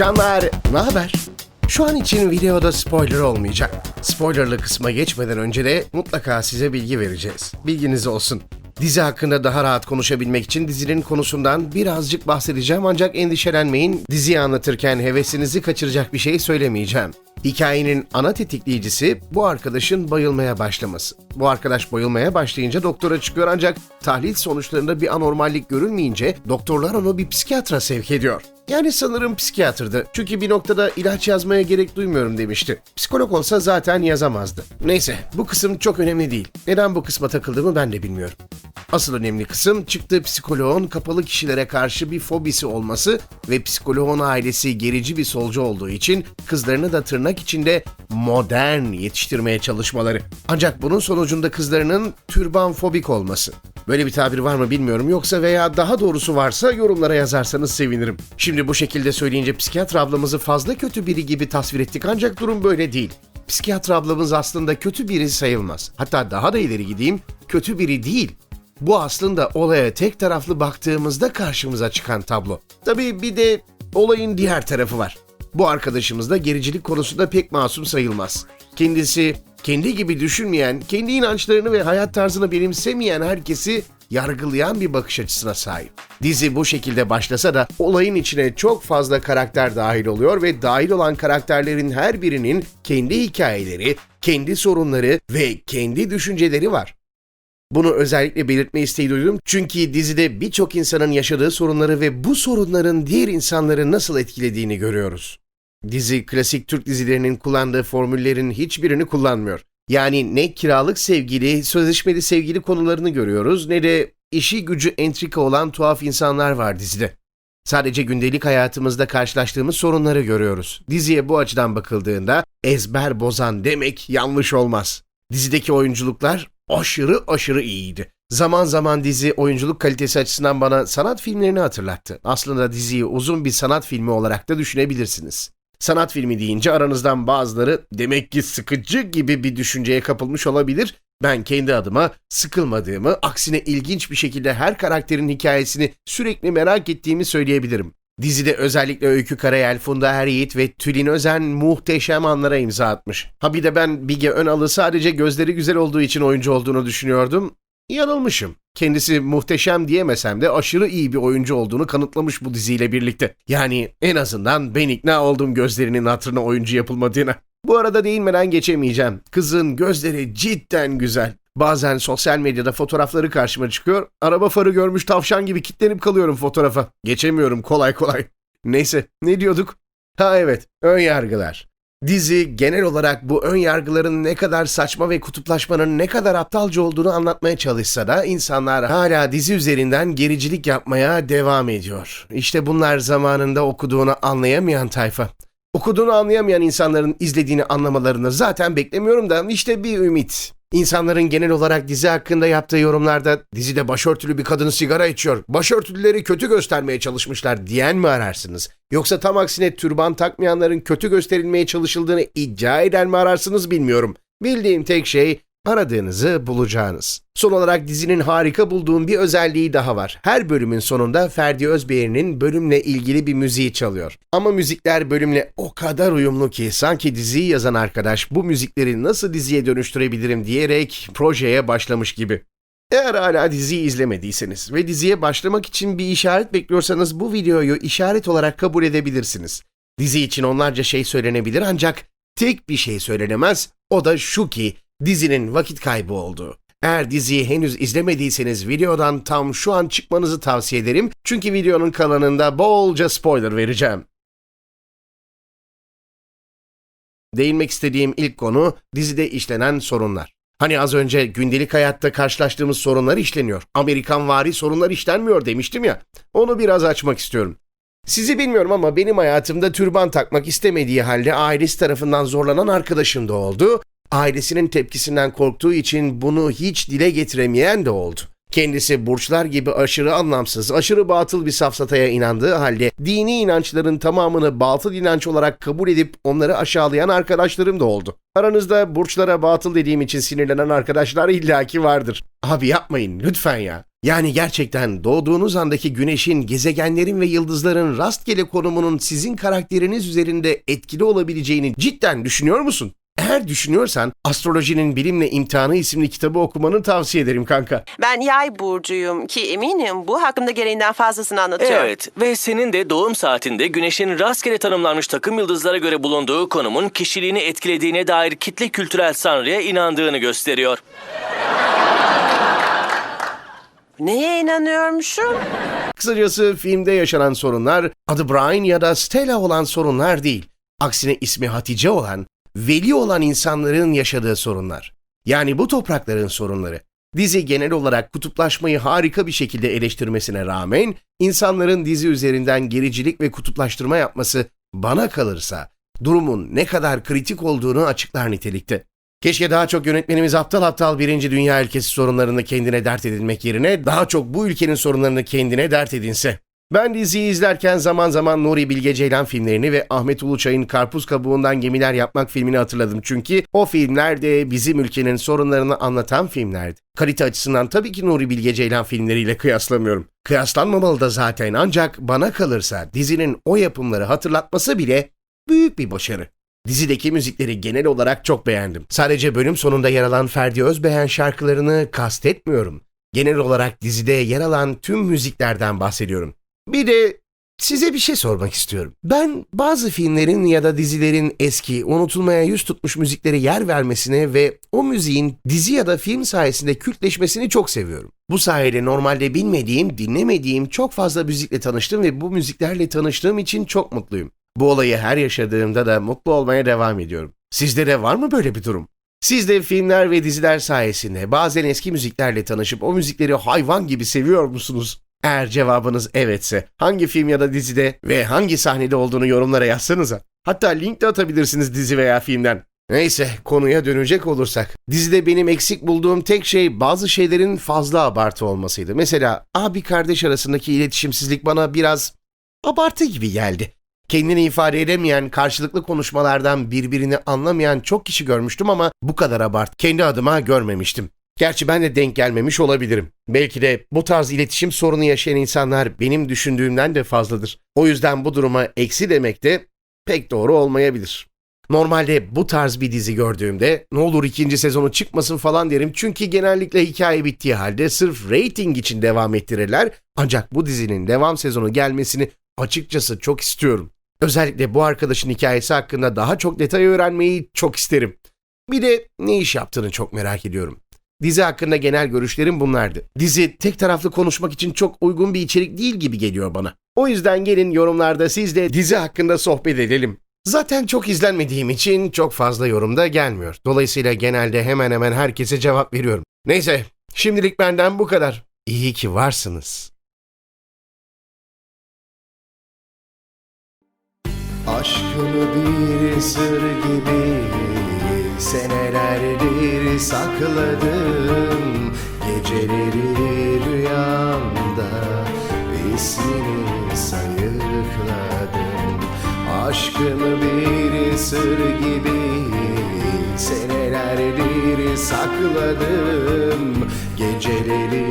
Canlar, ne haber? Şu an için videoda spoiler olmayacak. Spoilerlı kısma geçmeden önce de mutlaka size bilgi vereceğiz. Bilginiz olsun. Dizi hakkında daha rahat konuşabilmek için dizinin konusundan birazcık bahsedeceğim ancak endişelenmeyin. Diziyi anlatırken hevesinizi kaçıracak bir şey söylemeyeceğim. Hikayenin ana tetikleyicisi bu arkadaşın bayılmaya başlaması. Bu arkadaş bayılmaya başlayınca doktora çıkıyor ancak tahlil sonuçlarında bir anormallik görülmeyince doktorlar onu bir psikiyatra sevk ediyor. Yani sanırım psikiyatrdı. Çünkü bir noktada ilaç yazmaya gerek duymuyorum demişti. Psikolog olsa zaten yazamazdı. Neyse bu kısım çok önemli değil. Neden bu kısma takıldığımı ben de bilmiyorum. Asıl önemli kısım çıktığı psikoloğun kapalı kişilere karşı bir fobisi olması ve psikoloğun ailesi gerici bir solcu olduğu için kızlarını da tırnak içinde modern yetiştirmeye çalışmaları. Ancak bunun sonucunda kızlarının türban fobik olması. Böyle bir tabir var mı bilmiyorum yoksa veya daha doğrusu varsa yorumlara yazarsanız sevinirim. Şimdi bu şekilde söyleyince psikiyatr ablamızı fazla kötü biri gibi tasvir ettik ancak durum böyle değil. Psikiyatr ablamız aslında kötü biri sayılmaz. Hatta daha da ileri gideyim, kötü biri değil. Bu aslında olaya tek taraflı baktığımızda karşımıza çıkan tablo. Tabii bir de olayın diğer tarafı var. Bu arkadaşımız da gericilik konusunda pek masum sayılmaz. Kendisi kendi gibi düşünmeyen, kendi inançlarını ve hayat tarzını benimsemeyen herkesi yargılayan bir bakış açısına sahip. Dizi bu şekilde başlasa da olayın içine çok fazla karakter dahil oluyor ve dahil olan karakterlerin her birinin kendi hikayeleri, kendi sorunları ve kendi düşünceleri var. Bunu özellikle belirtme isteği duydum çünkü dizide birçok insanın yaşadığı sorunları ve bu sorunların diğer insanları nasıl etkilediğini görüyoruz. Dizi klasik Türk dizilerinin kullandığı formüllerin hiçbirini kullanmıyor. Yani ne kiralık sevgili, sözleşmeli sevgili konularını görüyoruz ne de işi gücü entrika olan tuhaf insanlar var dizide. Sadece gündelik hayatımızda karşılaştığımız sorunları görüyoruz. Diziye bu açıdan bakıldığında ezber bozan demek yanlış olmaz. Dizideki oyunculuklar aşırı aşırı iyiydi. Zaman zaman dizi oyunculuk kalitesi açısından bana sanat filmlerini hatırlattı. Aslında diziyi uzun bir sanat filmi olarak da düşünebilirsiniz. Sanat filmi deyince aranızdan bazıları demek ki sıkıcı gibi bir düşünceye kapılmış olabilir. Ben kendi adıma sıkılmadığımı, aksine ilginç bir şekilde her karakterin hikayesini sürekli merak ettiğimi söyleyebilirim. Dizide özellikle Öykü Karayel, Funda Eryiğit ve Tülin Özen muhteşem anlara imza atmış. Ha bir de ben Bige Önal'ı sadece gözleri güzel olduğu için oyuncu olduğunu düşünüyordum. Yanılmışım. Kendisi muhteşem diyemesem de aşırı iyi bir oyuncu olduğunu kanıtlamış bu diziyle birlikte. Yani en azından ben ikna oldum gözlerinin hatırına oyuncu yapılmadığına. Bu arada değinmeden geçemeyeceğim. Kızın gözleri cidden güzel. Bazen sosyal medyada fotoğrafları karşıma çıkıyor. Araba farı görmüş tavşan gibi kitlenip kalıyorum fotoğrafa. Geçemiyorum kolay kolay. Neyse ne diyorduk? Ha evet ön yargılar. Dizi genel olarak bu ön yargıların ne kadar saçma ve kutuplaşmanın ne kadar aptalca olduğunu anlatmaya çalışsa da insanlar hala dizi üzerinden gericilik yapmaya devam ediyor. İşte bunlar zamanında okuduğunu anlayamayan tayfa. Okuduğunu anlayamayan insanların izlediğini anlamalarını zaten beklemiyorum da işte bir ümit. İnsanların genel olarak dizi hakkında yaptığı yorumlarda dizide başörtülü bir kadın sigara içiyor, başörtülüleri kötü göstermeye çalışmışlar diyen mi ararsınız? Yoksa tam aksine türban takmayanların kötü gösterilmeye çalışıldığını iddia eden mi ararsınız bilmiyorum. Bildiğim tek şey aradığınızı bulacağınız. Son olarak dizinin harika bulduğum bir özelliği daha var. Her bölümün sonunda Ferdi Özbeğer'in bölümle ilgili bir müziği çalıyor. Ama müzikler bölümle o kadar uyumlu ki sanki diziyi yazan arkadaş bu müzikleri nasıl diziye dönüştürebilirim diyerek projeye başlamış gibi. Eğer hala diziyi izlemediyseniz ve diziye başlamak için bir işaret bekliyorsanız bu videoyu işaret olarak kabul edebilirsiniz. Dizi için onlarca şey söylenebilir ancak tek bir şey söylenemez. O da şu ki dizinin vakit kaybı olduğu. Eğer diziyi henüz izlemediyseniz videodan tam şu an çıkmanızı tavsiye ederim. Çünkü videonun kalanında bolca spoiler vereceğim. Değinmek istediğim ilk konu dizide işlenen sorunlar. Hani az önce gündelik hayatta karşılaştığımız sorunlar işleniyor. Amerikan vari sorunlar işlenmiyor demiştim ya. Onu biraz açmak istiyorum. Sizi bilmiyorum ama benim hayatımda türban takmak istemediği halde ailesi tarafından zorlanan arkadaşım da oldu. Ailesinin tepkisinden korktuğu için bunu hiç dile getiremeyen de oldu. Kendisi burçlar gibi aşırı anlamsız, aşırı batıl bir safsataya inandığı halde dini inançların tamamını batıl inanç olarak kabul edip onları aşağılayan arkadaşlarım da oldu. Aranızda burçlara batıl dediğim için sinirlenen arkadaşlar illaki vardır. Abi yapmayın lütfen ya. Yani gerçekten doğduğunuz andaki güneşin, gezegenlerin ve yıldızların rastgele konumunun sizin karakteriniz üzerinde etkili olabileceğini cidden düşünüyor musun? Eğer düşünüyorsan Astrolojinin Bilimle İmtihanı isimli kitabı okumanı tavsiye ederim kanka. Ben yay burcuyum ki eminim bu hakkında gereğinden fazlasını anlatıyor. Evet ve senin de doğum saatinde güneşin rastgele tanımlanmış takım yıldızlara göre bulunduğu konumun kişiliğini etkilediğine dair kitle kültürel sanrıya inandığını gösteriyor. Neye inanıyormuşum? Kısacası filmde yaşanan sorunlar adı Brian ya da Stella olan sorunlar değil. Aksine ismi Hatice olan, veli olan insanların yaşadığı sorunlar. Yani bu toprakların sorunları. Dizi genel olarak kutuplaşmayı harika bir şekilde eleştirmesine rağmen insanların dizi üzerinden gericilik ve kutuplaştırma yapması bana kalırsa durumun ne kadar kritik olduğunu açıklar nitelikte. Keşke daha çok yönetmenimiz aptal aptal birinci dünya ülkesi sorunlarını kendine dert edinmek yerine daha çok bu ülkenin sorunlarını kendine dert edinse. Ben diziyi izlerken zaman zaman Nuri Bilge Ceylan filmlerini ve Ahmet Uluçay'ın Karpuz Kabuğundan Gemiler Yapmak filmini hatırladım çünkü o filmler de bizim ülkenin sorunlarını anlatan filmlerdi. Kalite açısından tabii ki Nuri Bilge Ceylan filmleriyle kıyaslamıyorum. Kıyaslanmamalı da zaten ancak bana kalırsa dizinin o yapımları hatırlatması bile büyük bir başarı. Dizideki müzikleri genel olarak çok beğendim. Sadece bölüm sonunda yer alan Ferdi Özbeğen şarkılarını kastetmiyorum. Genel olarak dizide yer alan tüm müziklerden bahsediyorum. Bir de size bir şey sormak istiyorum. Ben bazı filmlerin ya da dizilerin eski, unutulmaya yüz tutmuş müziklere yer vermesini ve o müziğin dizi ya da film sayesinde kültleşmesini çok seviyorum. Bu sayede normalde bilmediğim, dinlemediğim çok fazla müzikle tanıştım ve bu müziklerle tanıştığım için çok mutluyum. Bu olayı her yaşadığımda da mutlu olmaya devam ediyorum. Sizde de var mı böyle bir durum? Siz de filmler ve diziler sayesinde bazen eski müziklerle tanışıp o müzikleri hayvan gibi seviyor musunuz? Eğer cevabınız evetse hangi film ya da dizide ve hangi sahnede olduğunu yorumlara yazsanıza. Hatta link de atabilirsiniz dizi veya filmden. Neyse konuya dönecek olursak. Dizide benim eksik bulduğum tek şey bazı şeylerin fazla abartı olmasıydı. Mesela abi kardeş arasındaki iletişimsizlik bana biraz abartı gibi geldi. Kendini ifade edemeyen, karşılıklı konuşmalardan birbirini anlamayan çok kişi görmüştüm ama bu kadar abart kendi adıma görmemiştim. Gerçi ben de denk gelmemiş olabilirim. Belki de bu tarz iletişim sorunu yaşayan insanlar benim düşündüğümden de fazladır. O yüzden bu duruma eksi demek de pek doğru olmayabilir. Normalde bu tarz bir dizi gördüğümde ne olur ikinci sezonu çıkmasın falan derim çünkü genellikle hikaye bittiği halde sırf rating için devam ettirirler ancak bu dizinin devam sezonu gelmesini açıkçası çok istiyorum. Özellikle bu arkadaşın hikayesi hakkında daha çok detay öğrenmeyi çok isterim. Bir de ne iş yaptığını çok merak ediyorum. Dizi hakkında genel görüşlerim bunlardı. Dizi tek taraflı konuşmak için çok uygun bir içerik değil gibi geliyor bana. O yüzden gelin yorumlarda siz de dizi hakkında sohbet edelim. Zaten çok izlenmediğim için çok fazla yorum da gelmiyor. Dolayısıyla genelde hemen hemen herkese cevap veriyorum. Neyse, şimdilik benden bu kadar. İyi ki varsınız. Aşkını bir sır gibi senelerdir sakladım Geceleri rüyamda. İsmini sayıkladım. Aşkını bir sır gibi senelerdir sakladım Geceleri